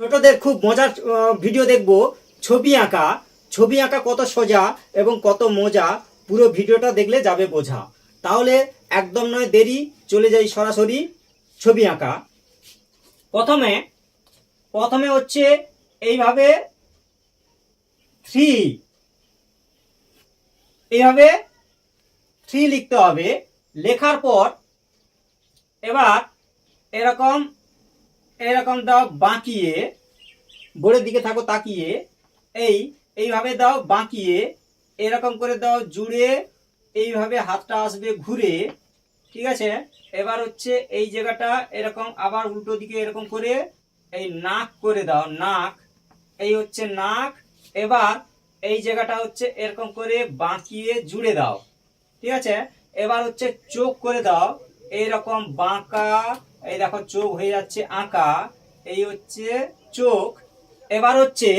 ছোটদের খুব মজার ভিডিও দেখব। ছবি আঁকা। ছবি আঁকা কত সোজা এবং কত মজা। পুরো ভিডিওটা দেখলে যাবে বোঝা। তাহলে একদম নয়, দেরি। চলে যাই সরাসরি ছবি আঁকা। প্রথমে প্রথমে হচ্ছে এইভাবে থ্রি এইভাবে থ্রি লিখতে হবে। লেখার পর এবার এরকম এরকম দাও, বাঁকিয়ে। বোর্ডের দিকে থাকো, তাকিয়ে। এই, এইভাবে দাও, বাঁকিয়ে। এরকম করে দাও, জুড়ে। এইভাবে হাতটা আসবে ঘুরে। ঠিক আছে? এবার হচ্ছে এই জায়গাটা এরকম আবার উল্টো দিকে এরকম করে এই নাক করে দাও, নাক। এই হচ্ছে নাক। এবার এই জায়গাটা হচ্ছে এরকম করে বাঁকিয়ে জুড়ে দাও। ঠিক আছে? এবার হচ্ছে চোখ করে দাও। এইরকম বাঁকা এই দেখো, চোখ হয়ে যাচ্ছে আঁকা। এই হচ্ছে চোখ। এবার হচ্ছে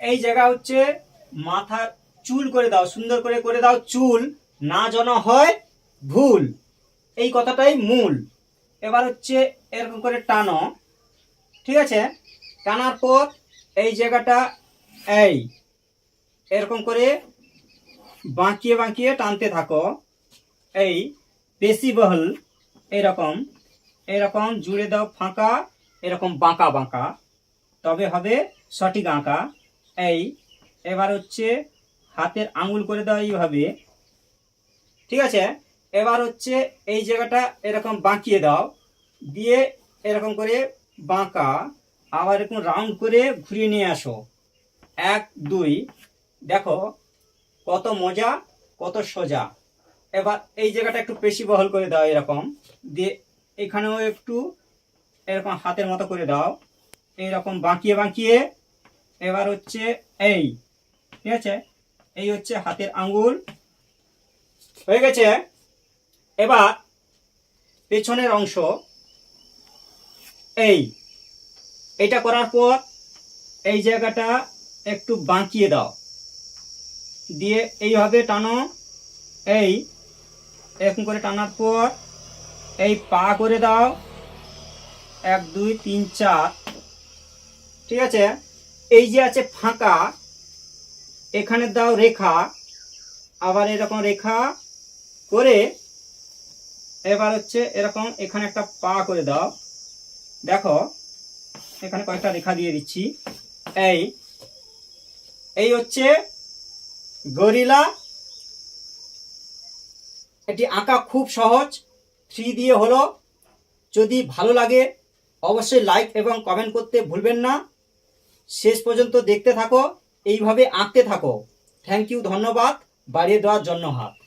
এই জায়গা হচ্ছে মাথার চুল করে দাও, সুন্দর করে করে দাও চুল। না যেন হয় ভুল। এই কথাটাই মূল। এবার হচ্ছে এরকম করে টানো। ঠিক আছে? টানার পর এই জায়গাটা এই, এরকম করে বাঁকিয়ে বাঁকিয়ে টানতে থাকো। এই, বেশি বহল। এরকম এরকম জুড়ে দাও ফাঁকা, এরকম বাঁকা বাঁকা। তবে হবে সঠিক আঁকা। এই, এবার হচ্ছে হাতের আঙুল করে দাও এইভাবে। ঠিক আছে? এবার হচ্ছে এই জায়গাটা এরকম বাঁকিয়ে দাও। দিয়ে এরকম করে বাঁকা, আবার এরকম রাউন্ড করে ঘুরিয়ে নিয়ে আসো। এক, দুই, দেখো কত মজা, কত সোজা। এবার এই জায়গাটা একটু পেশি বহল করে দাও এরকম। দিয়ে এখানেও একটু এরকম হাতের মতো করে দাও। এইরকম বাঁকিয়ে বাঁকিয়ে। এবার হচ্ছে এই, ঠিক আছে? এই হচ্ছে হাতের আঙ্গুল। হয়ে গেছে? এবার পেছনের অংশ, এই, এটা করার পর এই জায়গাটা একটু বাঁকিয়ে দাও। দিয়ে এইভাবে টানো। এই এরকম করে টানার পর এই পা করে দাও। এক, দুই, তিন, চার। ঠিক আছে? এই যে আছে ফাঁকা, এখানে দাও রেখা। আবার এরকম রেখা করে এবার হচ্ছে এরকম এখানে একটা পা করে দাও। দেখো, এখানে কয়েকটা রেখা দিয়ে দিচ্ছি। এই এই হচ্ছে গরিলা এটি আঁকা খুব সহজ থ্রি দিয়ে হলো। যদি ভালো লাগে, অবশ্যই লাইক এবং কমেন্ট করতে ভুলবেন না। শেষ পর্যন্ত দেখতে থাকো, এইভাবে আঁকতে থাকো। থ্যাংক ইউ ধন্যবাদ। বাড়িয়ে দেওয়ার জন্য হাত।